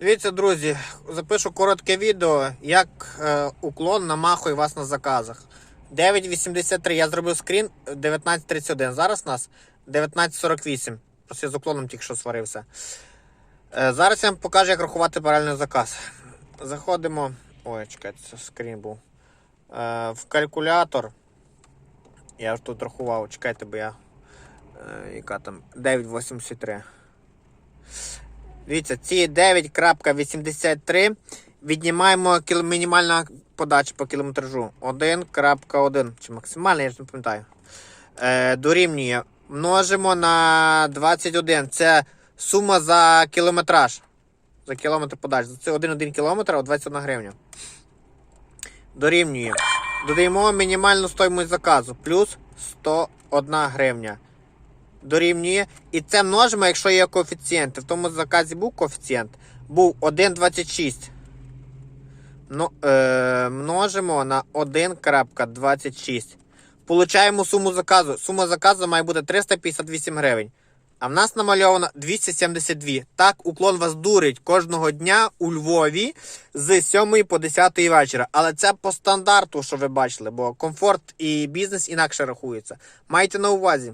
Дивіться, друзі, запишу коротке відео, як е, уклон намахує вас на заказах. 9.83, я зробив скрін 19.31. Зараз у нас 19.48. Просто я з уклоном тільки що сварився. Е, зараз я вам покажу, як рахувати правильний заказ. Заходимо. Ой, чекайте, це скрін був. Е, в калькулятор. Я ж тут рахував, чекайте, бо я. Е, яка там? 9.83. Дивіться, ці 9.83 віднімаємо мінімальна подача по кілометражу. 1.1 чи максимальна, я ж не пам'ятаю. Е, дорівнює. Множимо на 21. Це сума за кілометраж. За кілометр подачі. Це 1,1 кілометр, а 21 гривня. Дорівнює. Додаємо мінімальну стоїмость заказу. Плюс 101 гривня дорівнює. І це множимо, якщо є коефіцієнти. В тому заказі був коефіцієнт. Був 1,26. Ну, е, множимо на 1,26. Получаємо суму заказу. Сума заказу має бути 358 гривень. А в нас намальовано 272. Так, уклон вас дурить кожного дня у Львові з 7 по 10 вечора. Але це по стандарту, що ви бачили, бо комфорт і бізнес інакше рахується. Майте на увазі.